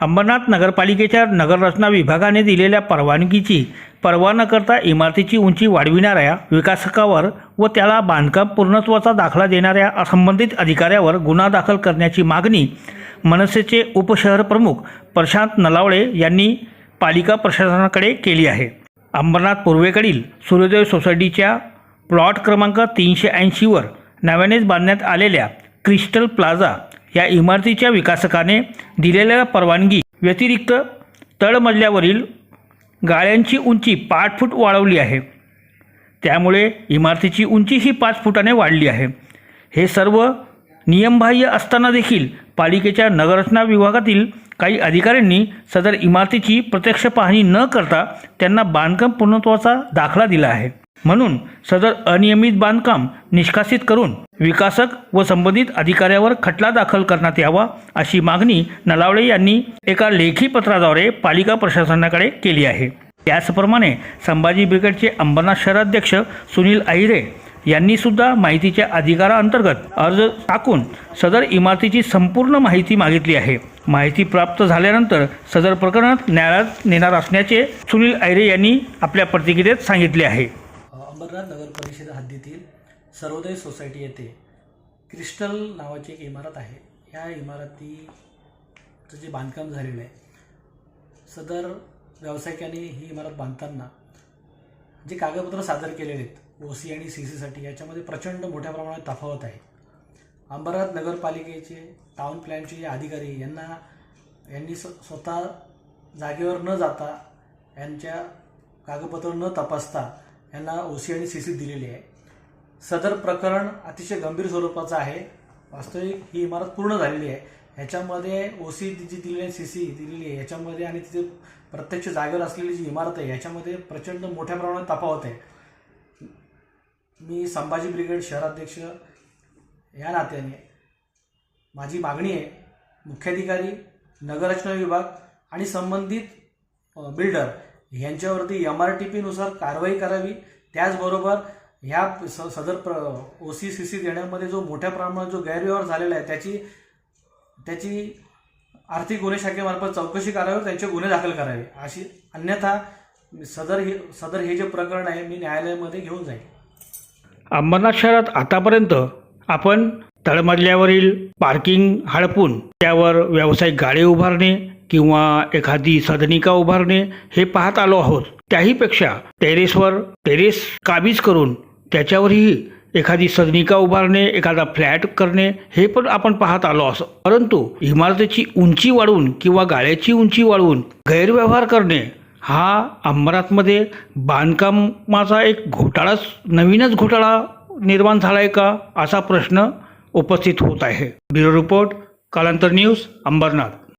अंबरनाथ नगरपालिकेच्या नगररचना विभागाने दिलेल्या परवानगीची परवा न करता इमारतीची उंची वाढविणाऱ्या विकासकावर व त्याला बांधकाम पूर्णत्वाचा दाखला देणाऱ्या संबंधित अधिकाऱ्यावर गुन्हा दाखल करण्याची मागणी मनसेचे उपशहर प्रमुख प्रशांत नलावळे यांनी पालिका प्रशासनाकडे केली आहे. अंबरनाथ पूर्वेकडील सूर्योदय सोसायटीच्या प्लॉट क्रमांक तीनशे ऐंशीवर नव्यानेच बांधण्यात आलेल्या क्रिस्टल प्लाझा या इमारतीच्या विकासकाने दिलेल्या परवानगी व्यतिरिक्त तळमजल्यावरील गाळ्यांची उंची पाच फूट वाढवली आहे. त्यामुळे इमारतीची उंची ही पाच फुटाने वाढली आहे. हे सर्व नियमबाह्य असताना देखील पालिकेच्या नगररचना विभागातील काही अधिकाऱ्यांनी सदर इमारतीची प्रत्यक्ष पाहणी न करता त्यांना बांधकाम पूर्णत्वाचा दाखला दिला आहे. म्हणून सदर अनियमित बांधकाम निष्कासित करून विकासक व संबंधित अधिकाऱ्यावर खटला दाखल करण्यात यावा अशी मागणी नलावडे यांनी एका लेखी पत्राद्वारे पालिका प्रशासनाकडे केली आहे. त्याचप्रमाणे संभाजी ब्रिगेडचे अंबरनाथ शहराध्यक्ष सुनील अहिरे यांनी सुद्धा माहितीच्या अधिकाराअंतर्गत अर्ज टाकून सदर इमारतीची संपूर्ण माहिती मागितली आहे. माहिती प्राप्त झाल्यानंतर सदर प्रकरणात न्यायालयात नेणार असल्याचे सुनील अहिरे यांनी आपल्या प्रतिक्रियेत सांगितले आहे. अंबरनाथ नगर परिषद हद्दीतील सर्वोदय सोसायटी येथे क्रिस्टल नावाची एक इमारत आहे. ह्या इमारतीचं जे बांधकाम झालेलं आहे सदर व्यावसायिकाने ही इमारत बांधताना जे कागदपत्र सादर केलेले आहेत ओ सी आणि सी सीसाठी याच्यामध्ये प्रचंड मोठ्या प्रमाणात तफावत आहे. अंबरनाथ नगरपालिकेचे टाउन प्लॅनचे जे अधिकारी यांना यांनी स्व स्वतः जागेवर न जाता यांच्या कागदपत्र न तपासता यांना ओ सी आणि सी सी दिलेली आहे. सदर प्रकरण अतिशय गंभीर स्वरूपाचं आहे. वास्तविक ही इमारत पूर्ण झालेली आहे. ह्याच्यामध्ये ओ सी जी दिलेली आहे सी सी दिलेली आहे ह्याच्यामध्ये आणि तिथे प्रत्यक्ष जागेवर असलेली जी इमारत आहे ह्याच्यामध्ये प्रचंड मोठ्या प्रमाणात तफावत आहे. मी संभाजी ब्रिगेड शहराध्यक्ष या नात्याने माझी मागणी आहे मुख्याधिकारी नगररचना विभाग आणि संबंधित बिल्डर यांच्यावरती एम आर टी पीनुसार कारवाई करावी. त्याचबरोबर ह्या स सदर प्र ओ सी सी सी देण्यामध्ये जो मोठ्या प्रमाणात जो गैरव्यवहार झालेला आहे त्याची त्याची आर्थिक गुन्हे शाखेमार्फत चौकशी करावी त्यांचे गुन्हे दाखल करावे. अशी अन्यथा सदर हे सदर हे जे प्रकरण आहे मी न्यायालयामध्ये घेऊन जाईल अंबरनाथ शहरात आतापर्यंत आपण तळमजल्यावरील पार्किंग हडपून त्यावर व्यावसायिक गाडी उभारणे किंवा एखादी सदनिका उभारणे हे पाहत आलो आहोत. त्याहीपेक्षा टेरेसवर टेरेस काबीज करून त्याच्यावरही एखादी सदनिका उभारणे एखादा फ्लॅट करणे हे पण आपण पाहत आलो असं. परंतु इमारतीची उंची वाढवून किंवा गाळ्याची उंची वाढवून गैरव्यवहार करणे हा अंबरातमध्ये बांधकामाचा एक घोटाळाच नवीनच घोटाळा निर्माण झाला आहे का असा प्रश्न उपस्थित होत आहे. Bureau report Kalantar news Ambarnath.